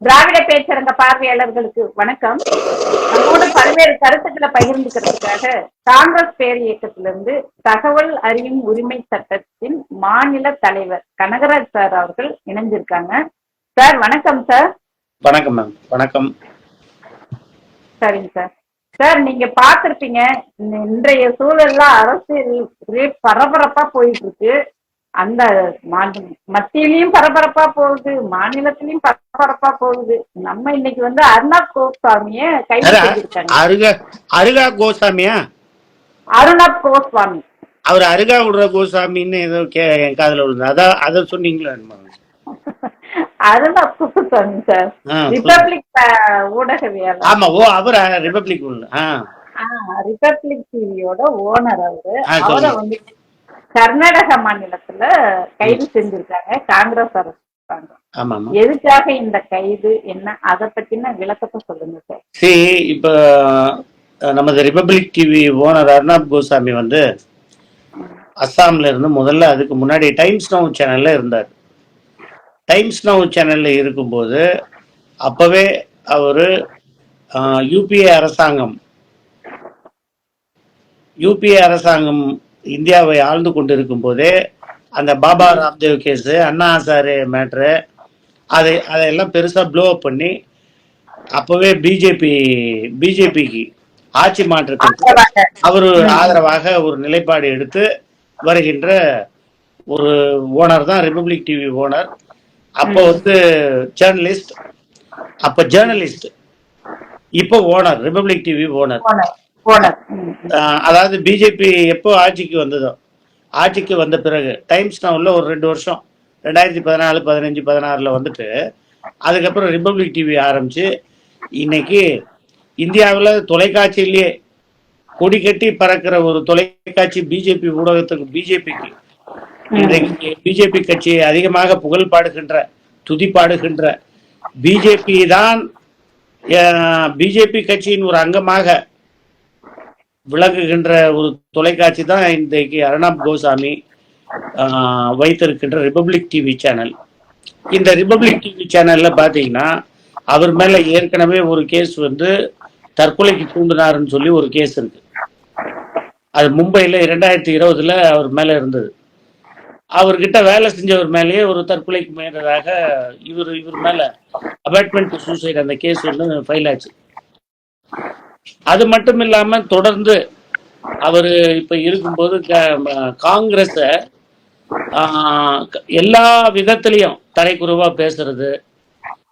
திராவிட பேச்சரங்க பார்வையாளர்களுக்கு வணக்கம். நம்மோடு பல்வேறு கருத்துக்களை பகிர்ந்துக்கிறதுக்காக காங்கிரஸ் பேர் இயக்கத்திலிருந்து தகவல் அறியும் உரிமை சட்டத்தின் மாநில தலைவர் கனகராஜ் சார் அவர்கள் இணைஞ்சிருக்காங்க. சார் வணக்கம் சார். வணக்கம் மேம். வணக்கம். சரிங்க சார். சார் நீங்க பார்த்திருப்பீங்க இந்த- இன்றைய சூழல்ல அரசியல் பரபரப்பா போயிட்டு இருக்கு. அந்த மத்தியிலயும் பரபரப்பா போகுது மாநிலத்திலயும் பரபரப்பா போகுது. நம்ம இன்னைக்கு வந்து அர்ணாப் கோஸ்வாமிய கைது அருகா கோசாமியா அருணாப் கோஸ்வாமி. அவர் அருகா விடுற கோசாமின்னு ஏதோ கே என் காதுல விழுந்து. அதான் அதை சொன்னீங்களா? அருணாப் கோஸ்வாமி சார். அஹ், ஊடகவியலாளர். ஆமா ஓ அவர்? ரிபப்ளிக் ரிப்பப்ளிக் டிவியோட ஓனர் அவரு. அவரை. வந்து கர்நாடக மாநிலத்துல கைது செஞ்சிருக்காங்க காங்கிரஸ் அரசு எதுக்காக இந்த கைது என்ன அதை பத்தின விளக்கத்தை சொல்லுங்க சார். சரி இப்போ நமது Republic TV owner Arnab Goswami வந்து அஸ்ஸாம்ல இருந்து முதல்ல அதுக்கு முன்னாடி டைம்ஸ் நவ் சேனல்ல இருந்தார். டைம்ஸ் நவ் சேனல்ல இருக்கும்போது அப்பவே அவரு யூபிஏ அரசாங்கம் யூபிஏ அரசாங்கம் இந்தியாவை ஆழ்ந்து கொண்டிருக்கும் போதே அந்த பாபா ராம்தேவ் கேஸு அண்ணா ஹசாரே மேட்ரு அதை அதையெல்லாம் பெருசா ப்ளோ அப் பண்ணி அப்பவே பிஜேபி பிஜேபிக்கு ஆட்சி மாற்றத்திற்கு அவர் ஆதரவாக ஒரு நிலைப்பாடு எடுத்து வருகின்ற ஒரு ஓனர் தான் ரிபப்ளிக் டிவி ஓனர் அப்போ வந்து ஜேர்னலிஸ்ட் அப்ப ஜேர்னலிஸ்ட் இப்போ ஓனர் ரிபப்ளிக் டிவி ஓனர். அதாவது பிஜேபி எப்போ ஆட்சிக்கு வந்ததோ ஆட்சிக்கு வந்த பிறகு டைம்ஸ் நவுல ஒரு ரெண்டு வருஷம் ரெண்டாயிரத்தி பதினாலு பதினஞ்சு பதினாறுல வந்துட்டு அதுக்கப்புறம் ரிபப்ளிக் டிவி ஆரம்பிச்சு இன்னைக்கு இந்தியாவில் தொலைக்காட்சியிலேயே கொடி கட்டி பறக்கிற ஒரு தொலைக்காட்சி பிஜேபி ஊடகத்துக்கு பிஜேபிக்கு இன்றைக்கு பிஜேபி கட்சி அதிகமாக புகழ் பாடுகின்ற துதி பாடுகின்ற பிஜேபி தான் பிஜேபி கட்சியின் ஒரு அங்கமாக விளங்குகின்ற ஒரு தொலைக்காட்சி தான் இன்றைக்கு அர்ணாப் கோசாமி வைத்திருக்கின்ற ரிபப்ளிக் டிவி சேனல் இந்த ரிபப்ளிக் டிவி சேனல்ல பாத்தீங்கன்னா அவர் மேல ஏற்கனவே ஒரு கேஸ் வந்து தற்கொலைக்கு தூண்டினாருன்னு சொல்லி ஒரு கேஸ் இருக்கு. அது மும்பையில இரண்டாயிரத்தி இருபதுல அவர் மேல இருந்தது. அவர்கிட்ட வேலை செஞ்சவர் மேலேயே ஒரு தற்கொலைக்கு முயன்றதாக இவர் இவர் மேல அபார்ட்மெண்ட் சூசைட் அந்த கேஸ் வந்து ஃபைல் ஆச்சு. அது மட்டும் இல்லாம தொடர்ந்து அவர் இப்ப இருக்கும்போது க- காங்கிரஸ ஆஹ், எல்லா விதத்திலையும் தலைக்குறைவா பேசுறது.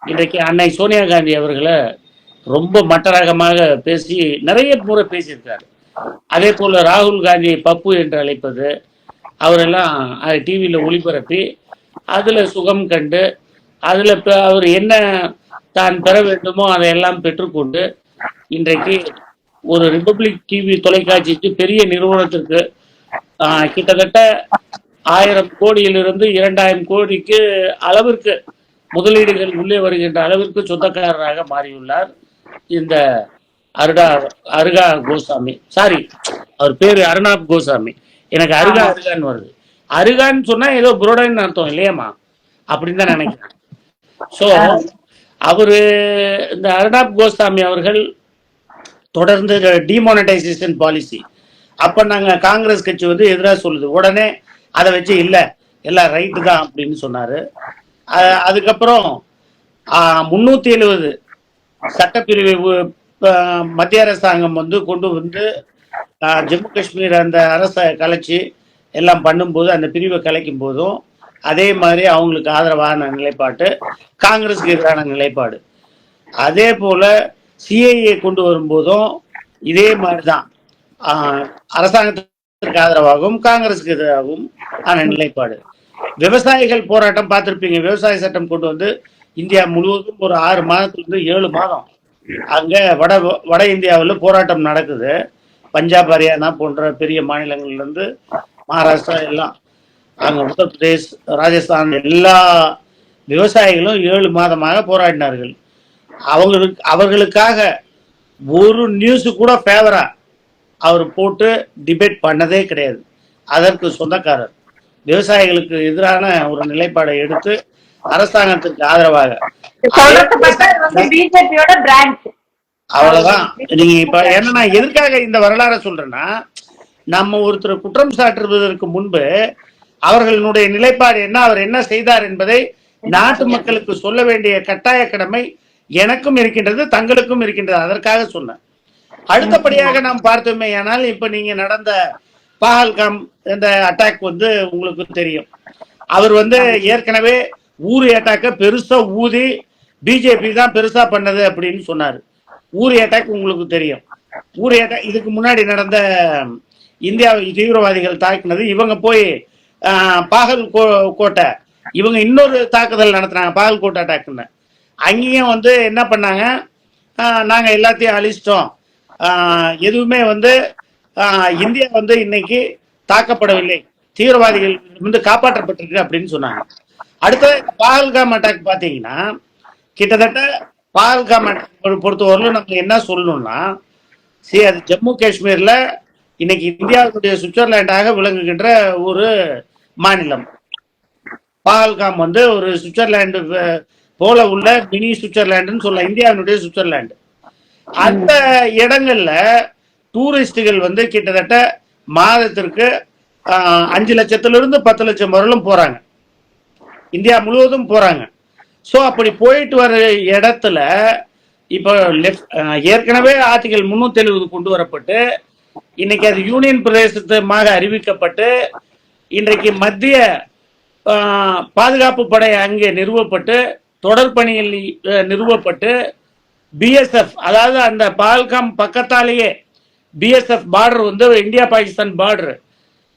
இன்றைக்கு அன்னை சோனியா காந்தி அவர்களை ரொம்ப மட்டரகமாக பேசி நிறைய முறை பேசியிருக்காரு. அதே போல ராகுல் காந்தியை பப்பு என்று அழைப்பது அவரெல்லாம் டிவியில ஒளிபரப்பி அதுல சுகம் கண்டு அதுல அவர் என்ன தான் பெற வேண்டுமோ அதையெல்லாம் பெற்றுக்கொண்டு இன்றைக்கு ஒரு ரிபப்ளிக் டிவி தொலைக்காட்சிக்கு பெரிய நிறுவனத்திற்கு கிட்டத்தட்ட ஆயிரம் கோடியிலிருந்து இரண்டாயிரம் கோடிக்கு அளவிற்கு முதலீடுகள் உள்ளே வருகின்ற அளவிற்கு சொந்தக்காரராக மாறியுள்ளார் இந்த அருடா அருகா கோசாமி சாரி அவர் பேரு அருணாப் கோசாமி எனக்கு அருகா அருகான்னு வருது. அருகான்னு சொன்னா ஏதோ புரோடான்னு அர்த்தம் இல்லையாம்மா அப்படின்னு தான் நினைக்கிறேன். ஸோ அவரு இந்த அருணாப் கோஸ்வாமி அவர்கள் தொடர்ந்து டிமானடைசேஷன் பாலிசி அப்ப நாங்க காங்கிரஸ் கட்சி வந்து எதிராக சொல்லுது. உடனே அதை வச்சு இல்ல எல்லாம் ரைட்டு தான் அப்படின்னு சொன்னாரு. அதுக்கப்புறம் முன்னூத்தி எழுபது சட்டப்பிரிவை மத்திய அரசாங்கம் வந்து கொண்டு வந்து ஜம்மு காஷ்மீர் அந்த அரசை கலைச்சு எல்லாம் பண்ணும்போது அந்த பிரிவை கலைக்கும் போதும் அதே மாதிரி அவங்களுக்கு ஆதரவான நிலைப்பாட்டு காங்கிரஸுக்கு எதிரான நிலைப்பாடு. அதே போல சிஐஏ கொண்டு வரும்போதும் இதே மாதிரிதான். அரசாங்கத்திற்கு ஆதரவாகவும் காங்கிரஸுக்கு எதிராகவும் ஆன நிலைப்பாடு. விவசாயிகள் போராட்டம் பார்த்துருப்பீங்க. விவசாய சட்டம் கொண்டு வந்து இந்தியா முழுவதும் ஒரு ஆறு மாதத்துலேருந்து ஏழு மாதம் அங்க வட வட இந்தியாவில் போராட்டம் நடக்குது. பஞ்சாப் ஹரியானா போன்ற பெரிய மாநிலங்கள்லேருந்து மகாராஷ்டிரா எல்லாம் அங்க உத்தரப்பிரதேஷ் ராஜஸ்தான் எல்லா விவசாயிகளும் ஏழு மாதமாக போராடினார்கள். அவங்களுக்கு அவர்களுக்காக ஒரு நியூஸ் கூட ஃபேவரா அவர் போட்டு டிபேட் பண்ணதே கிடையாது. அதற்கு சொந்தக்காரர். விவசாயிகளுக்கு எதிரான ஒரு நிலைப்பாடை எடுத்து அரசாங்கத்திற்கு ஆதரவாக. அவ்வளவுதான். நீங்க இப்ப என்ன நான் எதற்காக இந்த வரலாறை சொல்றேன்னா நம்ம ஒருத்தர் குற்றம் சாட்டுவதற்கு முன்பு அவர்களுடைய நிலைப்பாடு என்ன அவர் என்ன செய்தார் என்பதை நாட்டு மக்களுக்கு சொல்ல வேண்டிய கட்டாய கடமை எனக்கும் இருக்கின்றது தங்களுக்கும் இருக்கின்றது. அதற்காக சொன்னேன். அடுத்தபடியாக நாம் பார்த்தோமே ஆனால் இப்ப நீங்க நடந்த பஹல்காம் இந்த அட்டாக் வந்து உங்களுக்கு தெரியும். அவர் வந்து ஏற்கனவே ஊரி அட்டாக்க பெருசா ஊதி பிஜேபி தான் பெருசா பண்ணது அப்படின்னு சொன்னாரு. ஊரி அட்டாக் உங்களுக்கு தெரியும். ஊரி அட்டாக் இதுக்கு முன்னாடி நடந்த இந்தியா தீவிரவாதிகள் தாக்கினது இவங்க போய் பாகல் கோ- கோட்டை இவங்க இன்னொரு தாக்குதல் நடத்துனாங்க பாகல் கோட்டை அட்டாக்னு அங்கேயும் வந்து என்ன பண்ணாங்க? ஆஹ், நாங்க எல்லாத்தையும் அழிச்சிட்டோம். ஆஹ், எதுவுமே வந்து ஆஹ், இந்தியா வந்து இன்னைக்கு தாக்கப்படவில்லை. தீவிரவாதிகள் வந்து காப்பாற்றப்பட்டிருக்கு அப்படின்னு சொன்னாங்க. அடுத்தது பாகல்காம் அட்டாக் பாத்தீங்கன்னா கிட்டத்தட்ட பாகல்காம் அட்டாக் பொறுத்தவரையிலும் நம்ம என்ன சொல்லணும்னா சரி அது ஜம்மு காஷ்மீர்ல இன்னைக்கு இந்தியாவுடைய சுவிட்சர்லாண்டாக விளங்குகின்ற ஒரு மாநிலம். பாகல்காம் வந்து ஒரு சுவிட்சர்லாந்து போல உள்ள மினி சுவிட்சர்லாண்டுன்னு சொல்லலாம் இந்தியாவினுடைய சுவிட்சர்லாண்டு. அந்த இடங்கள்ல டூரிஸ்டுகள் வந்து கிட்டத்தட்ட மாதத்திற்கு அஞ்சு லட்சத்துல இருந்து பத்து லட்சம் வரலும் போறாங்க. இந்தியா முழுவதும் போறாங்க. ஸோ அப்படி போயிட்டு வர இடத்துல இப்போ லெஃப்ட் ஏற்கனவே ஆர்டிகல் முன்னூத்தி எழுபது கொண்டு வரப்பட்டு இன்னைக்கு அது யூனியன் பிரதேசமாக அறிவிக்கப்பட்டு இன்றைக்கு மத்திய பாதுகாப்பு படை அங்கே நிறுவப்பட்டு தொடர் பணியில் நிறுவப்பட்டு பிஎஸ்எஃப் அதாவது அந்த பால்காம் பக்கத்தாலேயே பிஎஸ்எஃப் பார்டர் வந்து இந்தியா பாகிஸ்தான் பார்டர்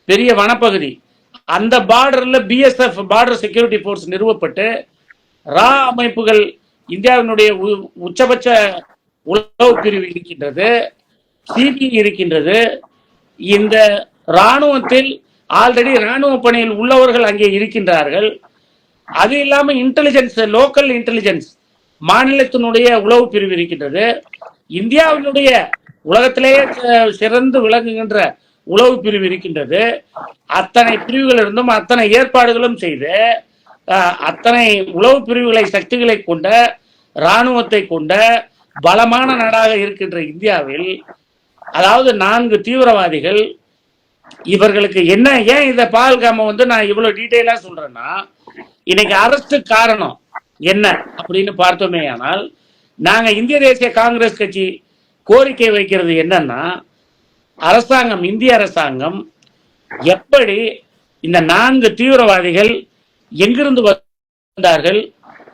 பெரிய வனப்பகுதி. அந்த பார்டரில் பிஎஸ்எஃப் பார்டர் செக்யூரிட்டி ஃபோர்ஸ் நிறுவப்பட்டு ரா அமைப்புகள் இந்தியாவினுடைய உ- உச்சபட்ச உளவு பிரிவு இருக்கின்றது சிபிஐ இருக்கின்றது. இந்த ராணுவத்தில் ஆல்ரெடி ராணுவ பணியில் உள்ளவர்கள் அங்கே இருக்கின்றார்கள். அது இல்லாம இன்டெலிஜென்ஸ் லோக்கல் இன்டெலிஜென்ஸ் மாநிலத்தினுடைய உளவு பிரிவு இருக்கின்றது. இந்தியாவினுடைய உலகத்திலேயே சிறந்து விளங்குகின்ற உளவு பிரிவு இருக்கின்றது. அத்தனை பிரிவுகள் இருந்தும் அத்தனை ஏற்பாடுகளும் செய்து அத்தனை உளவு பிரிவுகளை சக்திகளை கொண்ட இராணுவத்தை கொண்ட பலமான நாடாக இருக்கின்ற இந்தியாவில் அதாவது நான்கு தீவிரவாதிகள் இவர்களுக்கு என்ன ஏன் இதை பால்காம வந்து நான் இவ்வளவு டீட்டெயிலா சொல்றேன்னா இன்னைக்கு அரசு காரணம் என்ன அப்படின்னு பார்த்தோமே ஆனால் நாங்க இந்திய தேசிய காங்கிரஸ் கட்சி கோரிக்கை வைக்கிறது என்னன்னா அரசாங்கம் இந்திய அரசாங்கம் எப்படி இந்த நான்கு தீவிரவாதிகள் எங்கிருந்து வந்தார்கள்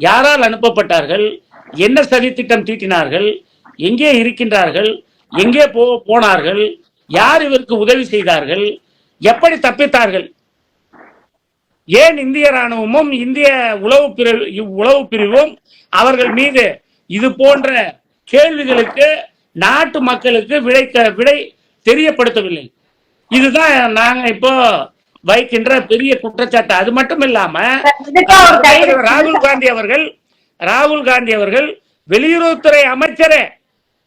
யாரால் அனுப்பப்பட்டார்கள் என்ன சதித்திட்டம் தீட்டினார்கள் எங்கே இருக்கின்றார்கள் எங்கே போ போனார்கள் யார் இவருக்கு உதவி செய்தார்கள் எப்படி தப்பித்தார்கள் ஏன் இந்திய ராணுவமும் இந்திய உளவு பிரிவு உளவு பிரிவும் அவர்கள் மீது இது போன்ற கேள்விகளுக்கு நாட்டு மக்களுக்கு விடை விடை தெரியப்படுத்தவில்லை. இதுதான் நாங்க இப்போ வைக்கின்ற பெரிய குற்றச்சாட்டு. அது மட்டும் இல்லாம ராகுல் காந்தி அவர்கள் ராகுல் காந்தி அவர்கள் வெளியுறவுத்துறை அமைச்சரே.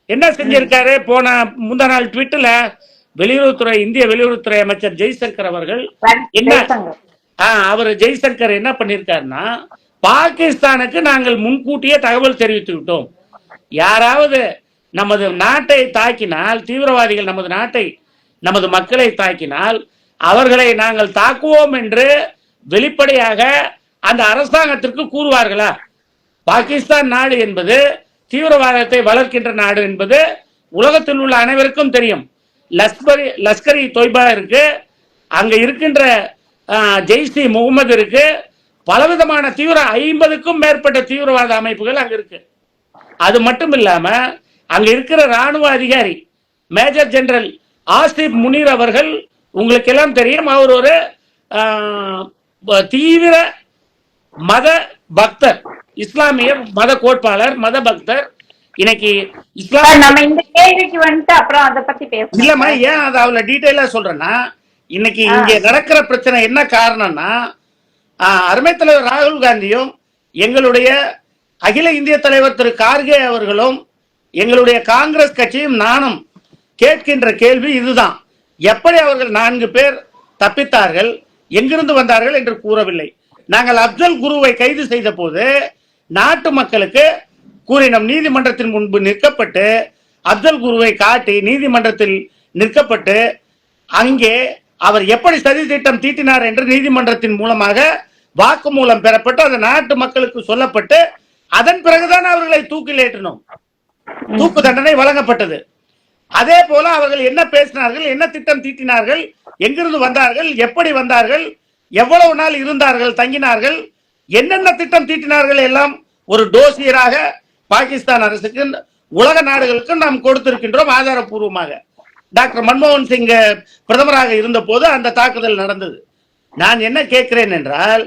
என்ன செஞ்சிருக்காரு? போன முந்தா நாள் ட்விட்டில் வெளியுறவுத்துறை இந்திய வெளியுறவுத்துறை அமைச்சர் ஜெய்சங்கர் அவர்கள் என்ன அவர் ஜெய்சங்கர் என்ன பண்ணியிருக்காருன்னா பாகிஸ்தானுக்கு நாங்கள் முன்கூட்டியே தகவல் தெரிவித்து விட்டோம். யாராவது நமது நாட்டை தாக்கினால் தீவிரவாதிகள் நமது நாட்டை நமது மக்களை தாக்கினால் அவர்களை நாங்கள் தாக்குவோம் என்று வெளிப்படையாக அந்த அரசாங்கத்திற்கு கூறுவார்களா? பாகிஸ்தான் நாடு என்பது தீவிரவாதத்தை வளர்க்கின்ற நாடு என்பது உலகத்தில் உள்ள அனைவருக்கும் தெரியும். லஷ்கரி லஷ்கரி தொய்பா இருக்கு. அங்க இருக்கின்ற இ முகமது இருக்கு. பலவிதமான தீவிர ஐம்பதுக்கும் மேற்பட்ட தீவிரவாத அமைப்புகள் அங்க இருக்கு. அது மட்டும் இல்லாம அங்க இருக்கிற ராணுவ அதிகாரி மேஜர் ஜெனரல் ஆசிப் முனீர் அவர்கள் உங்களுக்கு எல்லாம் தெரியும் அவர் ஒரு தீவிர மத பக்தர் இஸ்லாமிய மத கோட்பாளர் மத பக்தர். இன்னைக்கு இஸ்லாம் நம்ம இந்த கேள்விக்கு வந்துட்டு அப்புறம் அதை பத்தி பேசலாம் இல்லம்மா ஏன் அதை அவ்வளவு டீட்டெயிலா சொல்றேன்னா இன்னைக்கு இங்க நடக்கிற பிரச்சனை என்ன காரணம்னா அருமை தலைவர் ராகுல் காந்தியும் எங்களுடைய அகில இந்திய தலைவர் திரு கார்கே அவர்களும் எங்களுடைய காங்கிரஸ் கட்சியும் நானும் கேட்கின்ற கேள்வி இதுதான். எப்படி அவர்கள் நான்கு பேர் தப்பித்தார்கள் எங்கிருந்து வந்தார்கள் என்று கூறவில்லை. நாங்கள் அப்சல் குருவை கைது செய்த போது நாட்டு மக்களுக்கு கூறினோம் நீதிமன்றத்தின் முன்பு நிற்கப்பட்டு அப்துல் குருவை காட்டி நீதிமன்றத்தில் நிற்கப்பட்டு அங்கே அவர் எப்படி சதி திட்டம் தீட்டினார் என்று நீதிமன்றத்தின் மூலமாக வாக்குமூலம் பெறப்பட்டு அந்த நாட்டு மக்களுக்கு சொல்லப்பட்டு அதன் பிறகுதான் அவர்களை தூக்கில் ஏற்றினோம். தூக்கு தண்டனை வழங்கப்பட்டது. அதே போல அவர்கள் என்ன பேசினார்கள் என்ன திட்டம் தீட்டினார்கள் எங்கிருந்து வந்தார்கள் எப்படி வந்தார்கள் எவ்வளவு நாள் இருந்தார்கள் தங்கினார்கள் என்னென்ன திட்டம் தீட்டினார்கள் எல்லாம் ஒரு டோசியராக பாகிஸ்தான் அரசுக்கு உலக நாடுகளுக்கு நாம் கொடுத்திருக்கின்றோம் ஆதாரப்பூர்வமாக. டாக்டர் மன்மோகன் சிங் பிரதமராக இருந்த போது அந்த தாக்குதல் நடந்தது. நான் என்ன கேட்கிறேன் என்றால்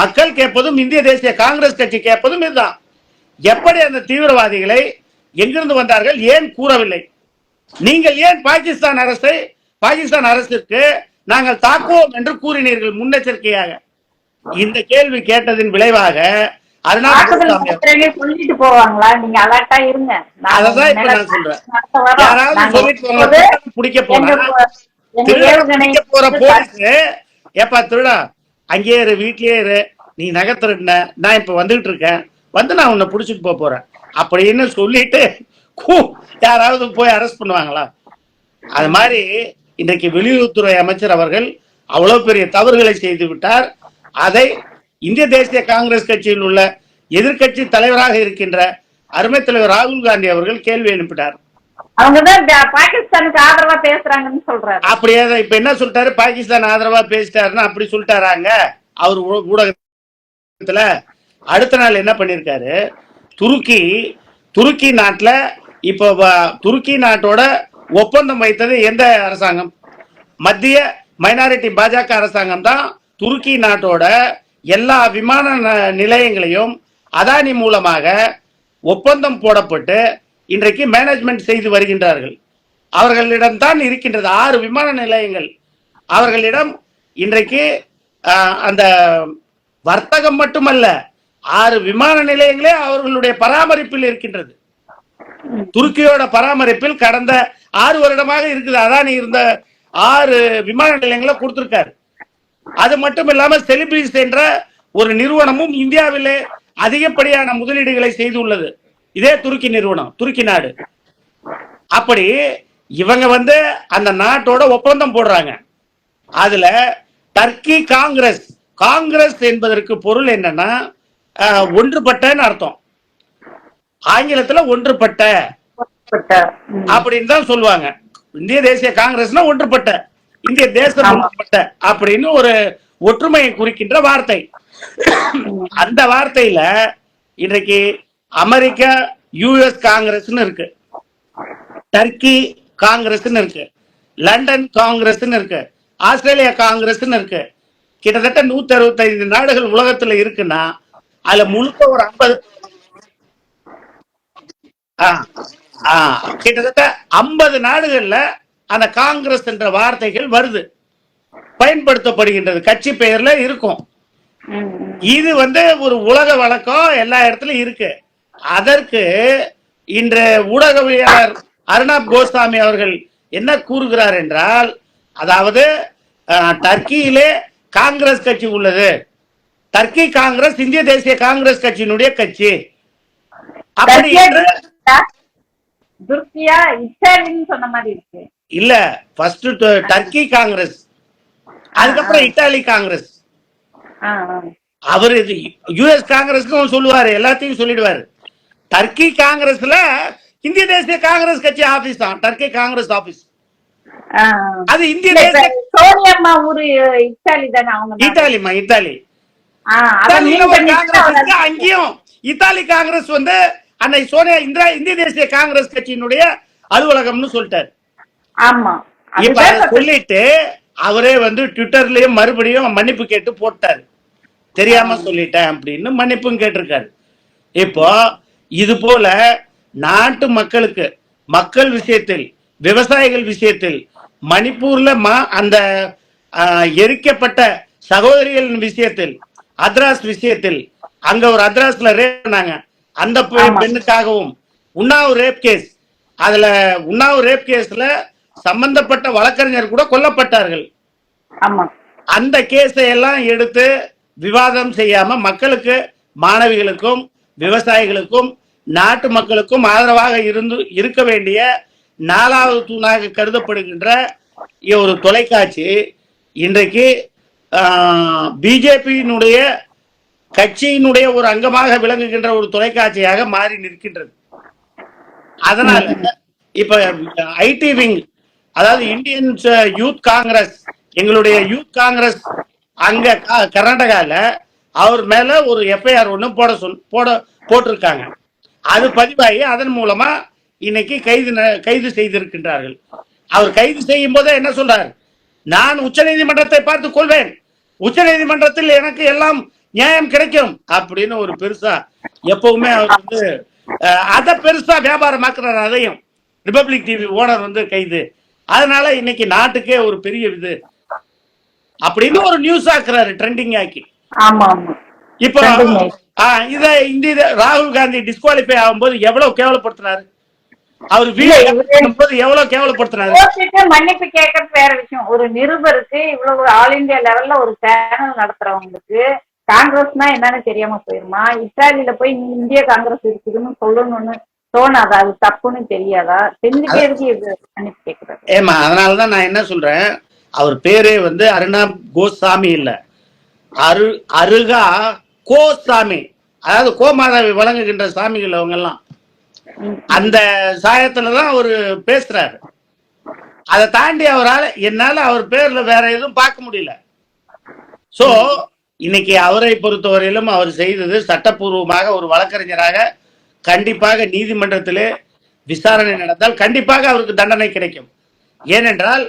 மக்கள் கேட்பதும் இந்திய தேசிய காங்கிரஸ் கட்சி கேட்பதும் இதுதான். எப்படி அந்த தீவிரவாதிகளை எங்கிருந்து வந்தார்கள் ஏன் கூறவில்லை. நீங்கள் ஏன் பாகிஸ்தான் அரசை பாகிஸ்தான் அரசிற்கு நாங்கள் தாக்குவோம் என்று கூறினீர்கள் முன்னெச்சரிக்கையாக. இந்த கேள்வி கேட்டதின் விளைவாக சொல்லிட்டு போவாங்களா? நீங்க அலர்ட்டா இருங்க. ஏப்பா திருடா அங்கேயே இரு வீட்லயே இரு. நீ நகை திருடின நான் இப்ப வந்துகிட்டு இருக்கேன். வந்து நான் உன்னை புடிச்சிட்டு போக போறேன். அப்படின்னு சொல்லிட்டு யாராவது போய் அரெஸ்ட் பண்ணுவாங்களா? அது மாதிரி இன்றைக்கு வெளியுறவுத்துறை அமைச்சர் அவர்கள் அவ்வளவு பெரிய தவறுகளை செய்து விட்டார். அதை இந்திய தேசிய காங்கிரஸ் கட்சியில் உள்ள எதிர்க்கட்சி தலைவராக இருக்கின்ற அருமை தலைவர் ராகுல் காந்தி அவர்கள் கேள்வி பா- பாகிஸ்தானுக்கு ஆதரவா பேசுறாங்கன்னு சொல்றாரு. அப்படியே இப்ப என்ன சொல்லிட்டாரு? பாகிஸ்தான் ஆதரவா பேசிட்டாருன்னா அப்படி சொல்லிட்டாராங்க. அவர் ஊடகத்துல அடுத்த நாள் என்ன பண்ணிருக்காரு? துருக்கி துருக்கி நாட்டுல இப்ப துருக்கி நாட்டோட ஒப்பந்தம் வைத்தது எந்த அரசாங்கம்? மத்திய மைனாரிட்டி பாஜக அரசாங்கம் தான் துருக்கி நாட்டோட எல்லா விமான ந- நிலையங்களையும் அதானி மூலமாக ஒப்பந்தம் போடப்பட்டு இன்றைக்கு மேனேஜ்மெண்ட் செய்து வருகின்றார்கள். அவர்களிடம்தான் இருக்கின்றது ஆறு விமான நிலையங்கள். அவர்களிடம் இன்றைக்கு அந்த வர்த்தகம் மட்டுமல்ல ஆறு விமான நிலையங்களே அவர்களுடைய பராமரிப்பில் இருக்கின்றது. துருக்கியோட பராமரிப்பில் கடந்த ஆறு வருடமாக இருக்குது. அதானி இருந்த ஆறு விமான நிலையங்களை கொடுத்திருக்காரு. அது மட்டும் இல்லாம செலிபிரிஸ் என்ற ஒரு நிறுவனமும் இந்தியாவிலே அதிகப்படியான முதலீடுகளை செய்துள்ளது. இதே துருக்கி நிறுவனம் துருக்கி நாடு. அப்படி இவங்க வந்து அந்த நாட்டோட ஒப்பந்தம் போடுறாங்க. அதுல டர்க்கி காங்கிரஸ் காங்கிரஸ் என்பதற்கு பொருள் என்னன்னா ஒன்றுபட்டன்னு அர்த்தம். ஆங்கிலத்துல ஒன்றுபட்ட. அப்படின்னு தான் சொல்லுவாங்க. இந்திய தேசிய காங்கிரஸ்னா ஒன்றுபட்ட. இந்திய தேசம். ஒன்றுபட்ட அப்படின்னு ஒரு ஒற்றுமையை குறிக்கின்ற வார்த்தை. அந்த வார்த்தையில இன்றைக்கு அமெரிக்கா யுஎஸ் காங்கிரஸ்னு இருக்கு. டர்க்கி காங்கிரஸ்னு இருக்கு. லண்டன் காங்கிரஸ்னு இருக்கு. ஆஸ்திரேலியா காங்கிரஸ்னு இருக்கு. கிட்டத்தட்ட நூத்தி அறுபத்தைந்து நாடுகள் உலகத்துல இருக்குன்னா அதுல முழுக்க ஒரு ஐம்பது கிட்டத்தட்ட ஐம்பது நாடுகள்ல அந்த காங்கிரஸ் என்ற வார்த்தைகள் வருது. பயன்படுத்தப்படுகின்றது. கட்சி பெயர்ல இருக்கும். இது வந்து ஒரு உலக வழக்கம் எல்லா இடத்துலயும் இருக்கு. அதற்கு இன்று ஊடகவியலாளர் அர்ணாப் கோஸ்வாமி அவர்கள் என்ன கூறுகிறார் என்றால் அதாவது டர்க்கியிலே காங்கிரஸ் கட்சி உள்ளது. டர்க்கி காங்கிரஸ் இந்திய தேசிய காங்கிரஸ் கட்சியினுடைய கட்சி. அப்படி என்று சொன்ன மாதிரி இருக்கு. இல்ல ஃபர்ஸ்ட் டர்க்கி காங்கிரஸ் அதுக்கப்புறம் இத்தாலி காங்கிரஸ். அவர் யுஎஸ் காங்கிரஸ்க்கும் சொல்லுவாரு எல்லாத்தையும் சொல்லிடுவாரு. டர்க்கி காங்கிரஸ்ல இந்திய தேசிய காங்கிரஸ் கட்சி ஆபீஸ் தான் டர்க்கி காங்கிரஸ் ஆபீஸ் அது இந்திய தேசிய சோனியம்மா ஊரு இத்தாலி தானே அவங்க. இத்தாலிமா இத்தாலி அங்கேயும் இத்தாலி காங்கிரஸ் வந்து அன்னை சோனியா இந்திரா இந்திய தேசிய காங்கிரஸ் கட்சியினுடைய அலுவலகம்னு சொல்லிட்டாரு. ஆமா. இப்ப சொல்லிட்டு அவரே வந்து ட்விட்டர்லயும் மறுபடியும் மன்னிப்பு கேட்டு போட்டாரு. தெரியாம சொல்லிட்டேன் அப்படின்னு மன்னிப்பும் கேட்டிருக்காரு. இப்போ இது போல நாட்டு மக்களுக்கு மக்கள் விஷயத்தில் விவசாயிகள் விஷயத்தில் மணிப்பூர்ல மா அந்த எரிக்கப்பட்ட சகோதரிகளின் விஷயத்தில் அத்ராஸ் விஷயத்தில் அங்க ஒரு அத்ராஸ்ல ரேப் பண்ணாங்க. அந்த. பெண்ணுக்காகவும் உன்னாவ் ரேப் கேஸ் அதுல உன்னாவ் ரேப் கேஸ்ல சம்பந்தப்பட்ட வழக்கறிஞர் கூட கொல்லப்பட்டார்கள். ஆமா. அந்த கேஸை எல்லாம் எடுத்து விவாதம் செய்யாம மக்களுக்கு மாணவிகளுக்கும் விவசாயிகளுக்கும் நாட்டு மக்களுக்கும் ஆதரவாக இருந்து இருக்க வேண்டிய நாலாவது தூணாக கருதப்படுகின்ற ஒரு தொலைக்காட்சி இன்றைக்கு பிஜேபியினுடைய கட்சியினுடைய ஒரு அங்கமாக விளங்குகின்ற ஒரு தொலைக்காட்சியாக மாறி நிற்கின்றது. அதனால இப்ப ஐடி விங் அதாவது இந்தியன் யூத் காங்கிரஸ் எங்களுடைய யூத் காங்கிரஸ் அங்க கர்நாடகால அவர் மேல ஒரு எஃப்ஐஆர் ஒன்று போட சொல் போட போட்டிருக்காங்க. அது பதிவாகி அதன் மூலமா இன்னைக்கு கைது ந- கைது செய்திருக்கின்றார்கள். அவர் கைது செய்யும் போதே என்ன சொல்றார்? நான் உச்சநீதிமன்றத்தை பார்த்து கொள்வேன். உச்சநீதிமன்றத்தில் எனக்கு எல்லாம் நியாயம் கிடைக்கும் அப்படின்னு ஒரு பெருசா எப்பவுமே அவர் வந்து அதை பெருசா வியாபாரமாக்குறாரு அதையும். ரிபப்ளிக் டிவி ஓனர் வந்து கைது. அதனால இன்னைக்கு நாட்டுக்கே ஒரு பெரிய இது. அப்படின்னு ஒரு நியூஸ் ஆக்குறாரு ட்ரெண்டிங் ஆக்கி. இப்போ இத இந்த ராகுல் காந்தி டிஸ்குவாலிஃபை ஆகும்போது எவ்வளவு கேவலப்படுத்தினாரு? அவர் வீடு எவ்வளவு கேவலப்படுத்தினாரு? மன்னிப்பு கேட்கறது வேற விஷயம். ஒரு நிருபருக்கு இவ்வளவு ஆல் இந்தியா லெவல்ல ஒரு சேனல் நடத்துறவங்களுக்கு காங்கிரஸ்னா என்னன்னு தெரியாம போயிருமா? இத்தாலியில போய் இந்திய காங்கிரஸ் இருக்குதுன்னு சொல்லணும்னு தோணாதா? அது தப்புன்னு தெரியாதா? செஞ்சுட்டே இருக்கு இது மன்னிப்பு கேட்கறது ஏமா அதனாலதான் நான் என்ன சொல்றேன்? அவர் பேரே வந்து அருணாப் கோசாமி இல்ல. அரு அருகா கோசாமி அதாவது கோமாதாவை வழங்குகின்ற சாமிகள் அவங்க எல்லாம். அந்த சாயத்துல தான் அவர் பேசுறாரு. அதை தாண்டி அவரால் என்னால அவர் பேர்ல வேற எதுவும் பார்க்க முடியல. சோ இன்னைக்கு அவரை பொறுத்தவரையிலும் அவர் செய்தது சட்டப்பூர்வமாக ஒரு வழக்கறிஞராக கண்டிப்பாக நீதிமன்றத்திலே விசாரணை நடந்தால் கண்டிப்பாக அவருக்கு தண்டனை கிடைக்கும். ஏனென்றால்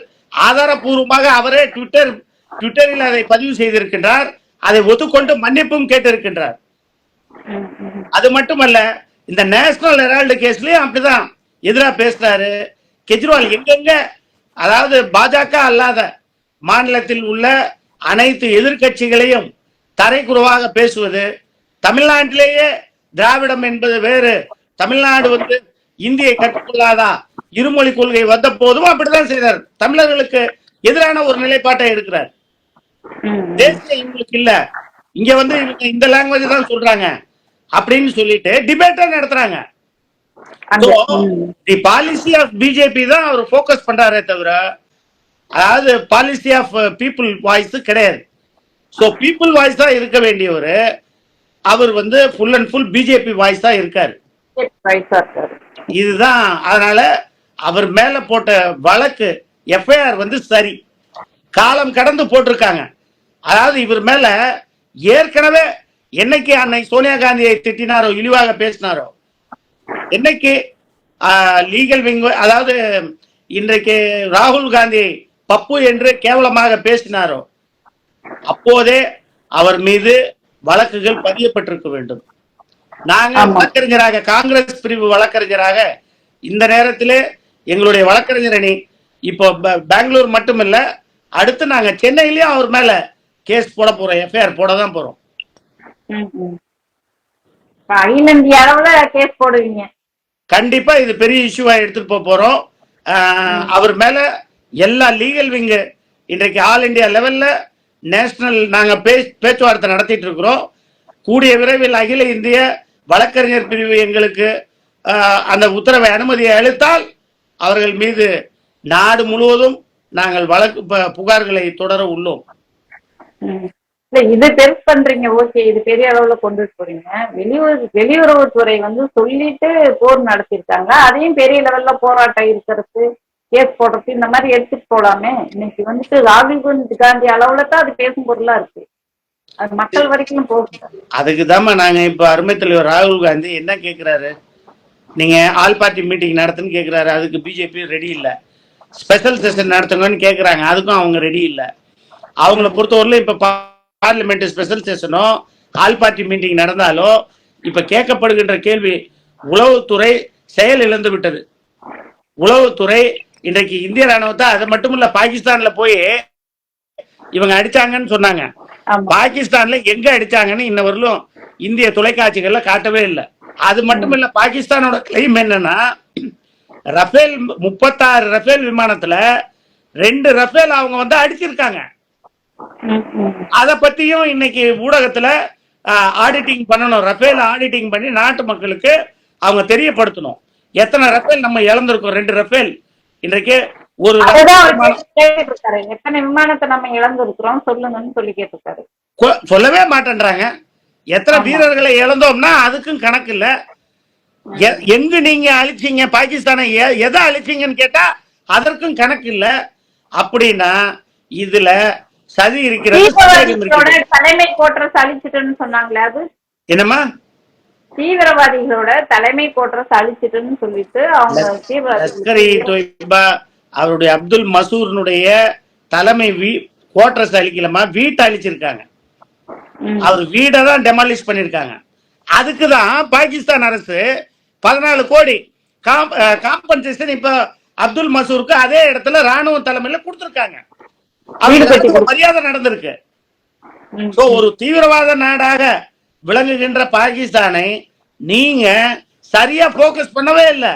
ஆதாரபூர்வமாக அவரே ட்விட்டர் ட்விட்டரில் அதை பதிவு செய்திருக்கின்றார். அதை ஒத்துக்கொண்டு மன்னிப்பும் கேட்டிருக்கின்றார். அது மட்டுமல்ல இந்த நேஷனல் ஹெரால்டு கேஸ்லயும் அப்படிதான். எதிராக பேசுறாரு. கெஜ்ரிவால் எங்கெங்க அதாவது பாஜக அல்லாத மாநிலத்தில் உள்ள அனைத்து எதிர்க்கட்சிகளையும் தரைக்குறவாக பேசுவது தமிழ்நாட்டிலேயே திராவிடம் என்பது வேறு. தமிழ்நாடு வந்து இந்தியை கற்றுக்கொள்ளாதா இருமொழி கொள்கை வந்த போதும் அப்படிதான் செய்தார். தமிழர்களுக்கு எதிரான ஒரு நிலைப்பாட்டை எடுக்கிறார். தேசிய இவங்களுக்கு இல்ல. இங்க வந்து இந்த லாங்குவேஜ் தான் சொல்றாங்க. அப்படின்னு சொல்லிட்டு டிபேட்டா நடத்துறாங்க. தி பாலிசி ஆஃப் பிஜேபி தான் அவர் ஃபோக்கஸ் பண்றாரே தவிர அதாவது பாலிசி ஆஃப் பீப்புள் வாய்ஸ் கிடையாது. ஸோ பீப்புள் வாய்ஸ் தான் இருக்க வேண்டியவர். அவர் வந்து full and full BJP voice தான் இருக்காரு. இதுதான் அதனால அவர் மேல போட்ட வழக்கு எஃப்ஐஆர் வந்து சரி. காலம் கடந்து போட்டிருக்காங்க. அதாவது இவர் மேல ஏற்கனவே என்னைக்கு அன்னை சோனியா காந்தியை திட்டினாரோ இழிவாக பேசினாரோ என்னைக்கு லீகல் விங் அதாவது இன்றைக்கு ராகுல் காந்தி பப்பு என்று கேவலமாக பேசினாரோ அப்போதே அவர் மீது வழக்குகள் பதியப்பட்டிருக்க வேண்டும். நாங்க. வழக்கறிஞராக காங்கிரஸ் பிரிவு வழக்கறிஞராக இந்த நேரத்திலே எங்களுடைய வழக்கறிஞர் அணி இப்போ பெங்களூர் மட்டுமில்ல அடுத்து நாங்க சென்னையிலயும் அவர் மேல கேஸ் போட போறோம் எஃப்ஐஆர் போட தான் போறோம். ம், ம். இப்ப அகில இந்திய அளவுல கேஸ் போடுவீங்க. கண்டிப்பா இது பெரிய இஷ்யூவா எடுத்துட்டு போக போறோம். அவர் மேல எல்லா லீகல் விங்கு இன்றைக்கு ஆல் இந்தியா லெவல்ல நேஷனல் நாங்கள் பேச்சு பேச்சுவார்த்தை நடத்திட்டு இருக்கிறோம். கூடிய விரைவில் அகில இந்திய வழக்கறிஞர் பிரிவு எங்களுக்கு அந்த உத்தரவை அனுமதியை அளித்தால் அவர்கள் மீது நாடு முழுவதும் நாங்கள் வழக்கு புகார்களை தொடர உள்ளோம். இது பெருசு பண்றீங்க ஓகே. இது பெரிய அளவுல கொண்டுட்டு போறீங்க. வெளியுறவு வெளியுறவுத்துறை வந்து சொல்லிட்டு போர் நடத்திருக்காங்க. அதையும் பெரிய லெவல்ல போராட்டம் இருக்கிறது. கேஸ் போடுறது இந்த மாதிரி எடுத்துட்டு போலாமே. இன்னைக்கு வந்துட்டு ராகுல் காந்தி அளவுல தான் அது பேசும் பொருளா இருக்கு. அது மக்கள் வரைக்கும் போகுது. அதுக்குதாம்மா நாங்க இப்ப அருமை தலைவர் ராகுல் காந்தி என்ன கேக்குறாரு? நீங்க ஆல் பார்ட்டி மீட்டிங் நடத்துன்னு கேக்குறாரு. அதுக்கு பிஜேபி ரெடி இல்ல. ஸ்பெஷல் செஷன் நடத்துங்கன்னு கேக்குறாங்க. அதுக்கும் அவங்க ரெடி இல்ல. அவங்கள பொறுத்தவரையிலும் இப்ப பார்லிமெண்ட் ஸ்பெஷல் செஷனோ ஆல் பார்ட்டி மீட்டிங் நடந்தாலோ இப்ப கேட்கப்படுகின்ற கேள்வி உளவுத்துறை செயல் இழந்து விட்டது. உளவுத்துறை இன்றைக்கு இந்திய ராணுவத்தை அது மட்டும் இல்ல பாகிஸ்தான்ல போய் இவங்க அடிச்சாங்கன்னு சொன்னாங்க. பாகிஸ்தான்ல எங்க அடிச்சாங்கன்னு இன்ன வரலும் இந்திய தொலைக்காட்சிகள்ல காட்டவே இல்லை. அது மட்டும் இல்ல பாகிஸ்தானோட கிளைம் என்னன்னா ரஃபேல் முப்பத்தாறு ரஃபேல் விமானத்துல ரெண்டு ரஃபேல் அவங்க வந்து அடிச்சிருக்காங்க. அத பத்தியும் இன்னைக்கு ஊடகத்துல ஆடிட்டிங் பண்ணணும். ரஃபேல் ஆடிட்டிங் பண்ணி நாட்டு மக்களுக்கு அவங்க தெரியப்படுத்தணும். எத்தனை ரஃபேல் நம்ம இழந்திருக்கோம்? ரெண்டு ரஃபேல். இன்றைக்கு ஒரு எத்தனை விமானத்தை நம்ம இழந்திருக்கிறோம் சொல்லுங்கன்னு சொல்லி கேட்டிருக்காரு சொல்லவே மாட்டேன்றாங்க. எத்தனை. வீரர்களை இழந்தோம்னா அதுக்கும் கணக்கு இல்ல. எங்கு நீங்க அழிச்சீங்க? பாகிஸ்தானை எதை அழிச்சீங்கன்னு கேட்டா அதற்கும் கணக்கு இல்ல. அப்படின்னா இதுல சதி இருக்கிறது. தலைமை கோட்டரஸ் அழிச்சிட்டுன்னு சொன்னாங்களே அது? என்னம்மா? தீவிரவாதிகளோட தலைமை கோட்டரஸ் அழிச்சிட்டுன்னு சொல்லிட்டு அவங்க அவருடைய அப்துல் மசூர்னுடைய தலைமை வீ கோட்ரஸ் அழிக்கலமா வீட்டை அழிச்சிருக்காங்க. அவர் வீடை தான் டெமாலிஷ் பண்ணிருக்காங்க. அதுக்கு தான் பாகிஸ்தான் அரசு பதினாலு கோடி காம்பன்சேஷன் இப்ப அப்துல் மசூருக்கு அதே இடத்துல ராணுவ தலைமையில கொடுத்திருக்காங்க. கொடுத்து- மரியாதை நடந்திருக்கு. ஒரு தீவிரவாத நாடாக விளங்குகின்ற பாகிஸ்தானை நீங்க சரியா போக்கஸ் பண்ணவே இல்லை.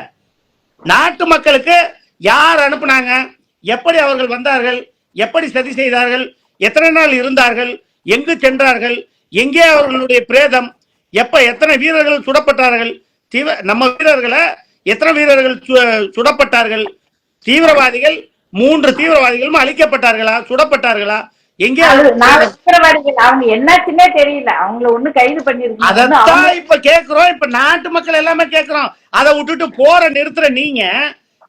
நாட்டு மக்களுக்கு யார் அனுப்புனாங்க? எப்படி அவர்கள் வந்தார்கள்? எப்படி சதி செய்தார்கள்? எத்தனை நாள் இருந்தார்கள்? எங்கு சென்றார்கள்? எங்கே அவர்களுடைய பிரேதம்? எப்ப எத்தனை வீரர்கள் சுடப்பட்டார்கள்? தீவிர நம்ம வீரர்களை எத்தனை வீரர்கள் சு- சுடப்பட்டார்கள்? தீவிரவாதிகள் மூன்று தீவிரவாதிகளும் அழிக்கப்பட்டார்களா? சுடப்பட்டார்களா? எங்கே அவங்க என்னாச்சுன்னே தெரியல. அவங்கள ஒண்ணு கைது பண்ணிருக்காங்க. அதத்தான் இப்ப கேக்குறோம். இப்ப நாட்டு மக்கள் எல்லாமே கேக்குறோம். அதை விட்டுட்டு போற நிறுத்துற நீங்க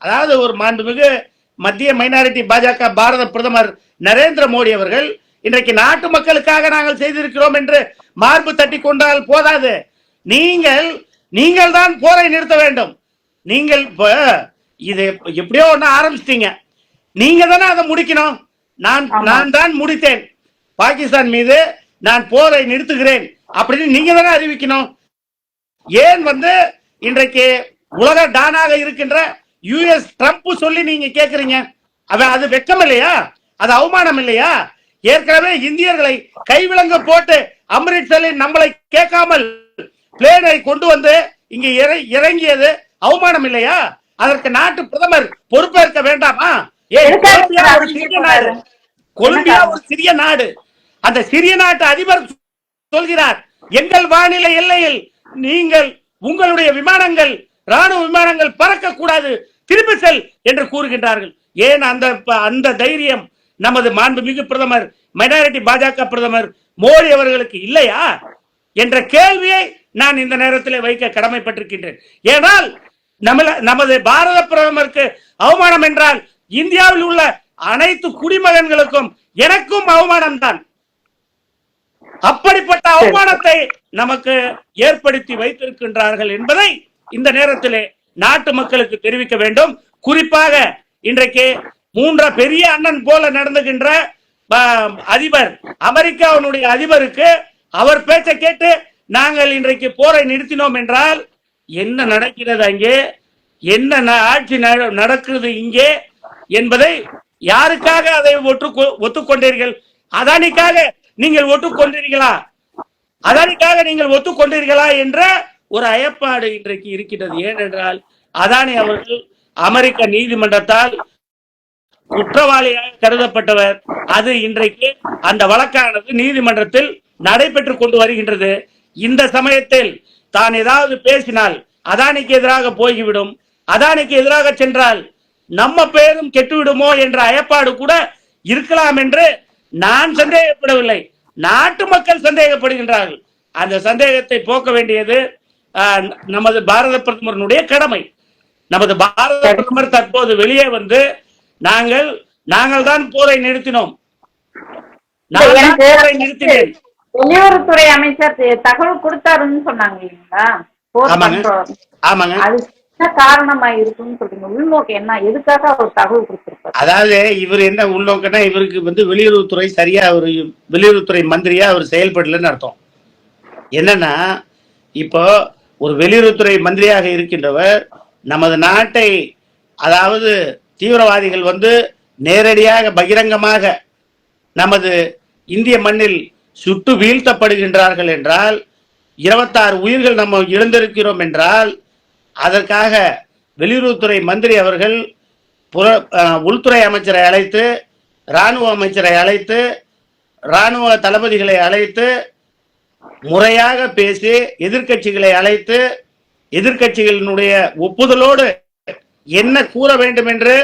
அதாவது ஒரு மாண்புமிகு மத்திய மைனாரிட்டி பாஜக பாரத பிரதமர் நரேந்திர மோடி அவர்கள் இன்றைக்கு நாட்டு மக்களுக்காக நாங்கள் செய்திருக்கிறோம் என்று மார்பு தட்டி கொண்டால் போதாது. நீங்கள் நீங்கள் தான் போரை நிறுத்த வேண்டும். நீங்கள் இப்ப இது எப்படியோ ஒண்ணு ஆரம்பிச்சிட்டீங்க. நீங்க தானே அதை முடிக்கணும். நான். நான் தான் முடித்தேன். பாகிஸ்தான் மீது நான் போரை நிறுத்துகிறேன் அப்படின்னு நீங்க தானே அறிவிக்கணும். ஏன் வந்து இன்றைக்கு உலக டானாக இருக்கின்ற யுஎஸ் ட்ரம்ப் சொல்லி நீங்க கேக்குறீங்க? அவன் அது வெக்கம் இல்லையா? அது அவமானம் இல்லையா? ஏற்கனவே இந்தியர்களை கைவிலங்க போட்டு அம்ரிட்சரில் நம்மளை கேட்காமல் பிளேனை கொண்டு வந்து இங்க இற- இறங்கியது அவமானம் இல்லையா? அதற்கு நாட்டு பிரதமர் பொறுப்பேற்க வேண்டாமா? கொலம்பியா ஒரு சிறிய நாடு. அந்த சிறிய நாட்டு அதிபர் சொல்கிறார் எங்கள் வானிலை எல்லையில் நீங்கள் உங்களுடைய விமானங்கள் ராணுவ விமானங்கள் பறக்க கூடாது திருப்பி செல் என்று கூறுகின்றார்கள். ஏன் அந்த அந்த தைரியம் நமது மாண்புமிகு பிரதமர் மைனாரிட்டி பாஜக பிரதமர் மோடி அவர்களுக்கு இல்லையா? என்ற கேள்வியை நான் இந்த நேரத்தில் வைக்க கடமைப்பட்டிருக்கின்றேன். ஏனால் நமது பாரத பிரதமருக்கு அவமானம் என்றால் இந்தியாவில் உள்ள அனைத்து குடிமகன்களுக்கும் எனக்கும் அவமானம் தான் அப்படிப்பட்ட அவமானத்தை நமக்கு ஏற்படுத்தி வைத்திருக்கின்றார்கள் என்பதை இந்த நேரத்திலே நாட்டு மக்களுக்கு தெரிவிக்க வேண்டும். குறிப்பாக இன்றைக்கு மூன்ற பெரிய அண்ணன் போல நடந்துகின்ற அதிபர் அமெரிக்காவினுடைய அதிபருக்கு அவர் பேச்சை கேட்டு நாங்கள் இன்றைக்கு போரை நிறுத்தினோம் என்றால் என்ன நடக்கிறது அங்கே? என்ன ஆட்சி நட- நடக்கிறது இங்கே? என்பதை யாருக்காக அதை ஒற்று ஒத்துக்கொண்டீர்கள்? அதானிக்காக நீங்கள் ஒத்துக்கொண்டீர்களா? அதானிக்காக நீங்கள் ஒத்துக்கொண்டீர்களா என்ற ஒரு அயப்பாடு இன்றைக்கு இருக்கின்றது. ஏனென்றால் அதானி அவர்கள் அமெரிக்க நீதிமன்றத்தால் குற்றவாளியாக கருதப்பட்டவர். அது இன்றைக்கு அந்த வழக்கானது நீதிமன்றத்தில் நடைபெற்று கொண்டு வருகின்றது. இந்த சமயத்தில் தான் ஏதாவது பேசினால் அதானிக்கு எதிராக போய்விடும். அதானிக்கு எதிராக சென்றால் நம்ம பேரும் கெட்டுவிடுமோ என்ற அயப்பாடு கூட இருக்கலாம் என்று நான் சந்தேகப்படவில்லை. நாட்டு மக்கள் சந்தேகப்படுகின்றார்கள். அந்த சந்தேகத்தை போக்க வேண்டியது நமது பாரத பிரதமருடைய கடமை. நமது பாரத பிரதமர் தற்போது வெளியே வந்து நாங்கள் நாங்கள் தான் போரை நிறுத்தினோம். போரை நிறுத்தினேன். வெளியுறவுத்துறை அமைச்சர் தகவல் கொடுத்தாருன்னு சொன்னாங்க இல்லைங்களா? ஆமாங்க. ஆமாங்க. காரணமா இருக்குன்னு சொல்றீங்க? உள்நோக்கு என்ன? எதுக்காக அவர் தகவல் கொடுத்திருப்பார்? அதாவது இவர் என்ன உள்நோக்கம்னா இவருக்கு வந்து வெளியுறவுத்துறை சரியா அவர் வெளியுறவுத்துறை மந்திரியா அவர் செயல்படலன்னு அர்த்தம். என்னன்னா இப்போ ஒரு வெளியுறவுத்துறை மந்திரியாக இருக்கின்றவர் நமது நாட்டை அதாவது தீவிரவாதிகள் வந்து நேரடியாக பகிரங்கமாக நமது இந்திய மண்ணில் சுட்டு வீழ்த்தப்படுகின்றார்கள் என்றால் இருபத்தாறு உயிர்கள் நம்ம இழந்திருக்கிறோம் என்றால் அதற்காக வெளியுறவுத்துறை மந்திரி அவர்கள் புற உள்துறை அமைச்சரை அழைத்து இராணுவ அமைச்சரை அழைத்து இராணுவ தளபதிகளை அழைத்து முறையாக பேசி எதிர்க்கட்சிகளை அழைத்து எதிர்க்கட்சிகளினுடைய ஒப்புதலோடு என்ன கூற வேண்டும் என்று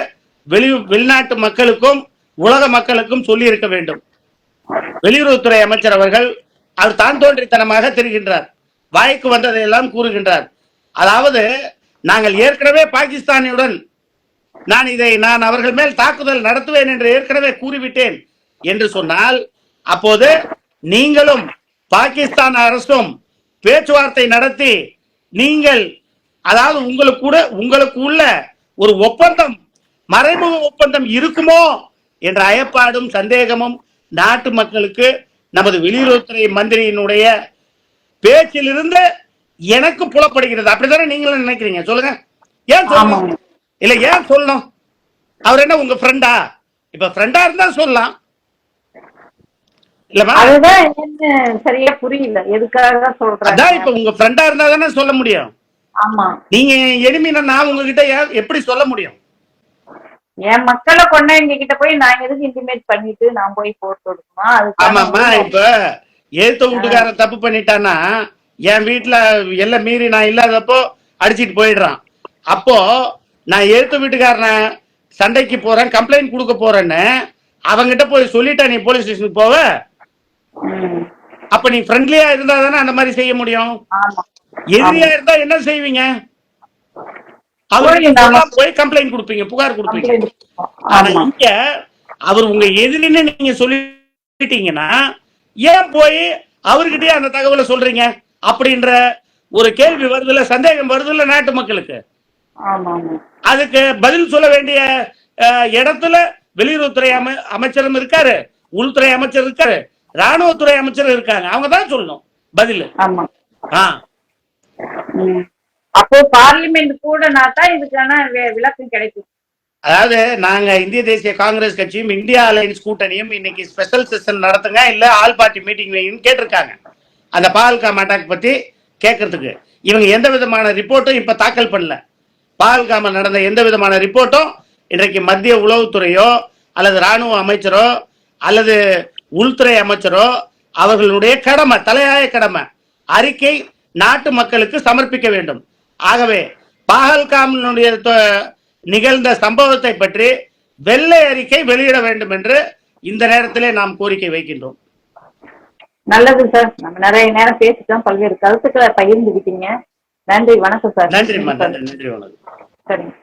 வெளி வெளிநாட்டு மக்களுக்கும் உலக மக்களுக்கும் சொல்லி இருக்க வேண்டும். வெளியுறவுத்துறை அமைச்சர் அவர்கள் அவர் தான் தோன்றித்தனமாக தெரிகின்றார். வாய்க்கு வந்ததையெல்லாம் கூறுகின்றார். அதாவது நாங்கள் ஏற்கனவே பாகிஸ்தானியுடன் நான் இதை நான் அவர்கள் மேல் தாக்குதல் நடத்துவேன் என்று ஏற்கனவே கூறிவிட்டேன் என்று சொன்னால் அப்போது நீங்களும் பாகிஸ்தான் அரசும் பேச்சுவார்த்தை நடத்தி நீங்கள் அதாவது உங்களுக்கு கூட உங்களுக்கு உள்ள ஒரு ஒப்பந்தம் மறைமுக ஒப்பந்தம் இருக்குமோ என்ற அயப்பாடும் சந்தேகமும் நாட்டு மக்களுக்கு நமது வெளியுறவுத்துறை மந்திரியினுடைய பேச்சிலிருந்து எனக்கு புலப்படுகிறது. அப்படித்தானே நீங்களும் நினைக்கிறீங்க? சொல்லுங்க. ஏன் சொல்லணும். இல்ல ஏன் சொல்லணும்? அவர் என்ன உங்க ஃப்ரெண்டா இப்ப ஃப்ரெண்டா இருந்தா சொல்லலாம். சரியா புரியல. எதுக்காக அதான் சொல்றாங்க? இப்ப உங்க ஃப்ரெண்டா இருந்தா தானே சொல்ல முடியும். ஆமா. நீங்க எளிமையா நான் உங்ககிட்ட எப்படி சொல்ல முடியும்? என் மக்களை கொண்டா எங்க கிட்ட போய் நான் எதுக்கு இன்டிமேட் பண்ணிட்டு நான் போய் போட்டு கொடுக்குமா அதுக்கான இப்ப ஏத்த வீட்டுக்காரன் தப்பு பண்ணிட்டானா என் வீட்டுல எல்லாம் மீறி நான் இல்லாதப்போ அடிச்சிட்டு போயிடுறான். அப்போ நான் ஏத்த வீட்டுக்காரனை சண்டைக்கு போறேன் கம்ப்ளைண்ட் கொடுக்க போறேன்னு அவங்கிட்ட போய் சொல்லிட்டா நீ போலீஸ் ஸ்டேஷனுக்கு போவ? அப்ப நீ ஃப்ரெண்ட்லியா இருந்தா தானே அந்த மாதிரி செய்ய முடியும்? எதிரியா இருந்தா என்ன செய்வீங்க? சொல்லாம போய் கம்ப்ளைண்ட் கொடுப்பீங்க புகார் கொடுப்பீங்க. ஆனா இங்க அவர் உங்க எதிரின்னு நீங்க சொல்லிட்டீங்கன்னா ஏன் போய் அவர்கிட்டயே அந்த தகவலை சொல்றீங்க? அப்படின்ற ஒரு கேள்வி வருதுல்ல சந்தேகம் வருதுல்ல நாட்டு மக்களுக்கு? அதுக்கு பதில் சொல்ல வேண்டிய இடத்துல வெளியுறவுத்துறை அமை அமைச்சரும் இருக்காரு உள்துறை அமைச்சர் இருக்காரு ராணுவத்துறை அமைச்சர் இருக்காங்க. அவங்க தான் சொல்லணும் பதில். ஆமா. அப்போ பார்லிமெண்ட் கூடனா தான் இதுக்கான விளக்கம் கிடைக்கும். அதாவது நாங்க இந்திய தேசிய காங்கிரஸ் கட்சியும் இந்தியா அலையன்ஸ் கூட்டணியும் இன்னைக்கு ஸ்பெஷல் செஷன் நடத்துங்க இல்ல ஆல் பார்ட்டி மீட்டிங் வைங்கன்னு கேட்டிருக்காங்க. அந்த பால்காம் அட்டாக் பற்றி கேட்கறதுக்கு இவங்க எந்த விதமான ரிப்போர்ட்டும் இப்போ தாக்கல் பண்ணல. பால்காம நடந்த எந்த விதமான ரிப்போர்ட்டும் இன்றைக்கு மத்திய உளவுத்துறையோ அல்லது ராணுவ அமைச்சரோ அல்லது உள்துறை அமைச்சரோ அவர்களுடைய கடமை தலையாய கடமை அறிக்கை நாட்டு மக்களுக்கு சமர்ப்பிக்க வேண்டும். ஆகவே பாகல்காமனுடைய நிகழ்ந்த சம்பவத்தை பற்றி வெள்ளை அறிக்கை வெளியிட வேண்டும் என்று இந்த நேரத்திலே நாம் கோரிக்கை வைக்கின்றோம். நல்லது சார். நம்ம நிறைய நேரம் பேசிட்டோம். பல்வேறு கருத்துக்களை பகிர்ந்துக்கிட்டீங்க நன்றி வணக்கம் சார். நன்றி நன்றி வணக்கம். சரிங்க.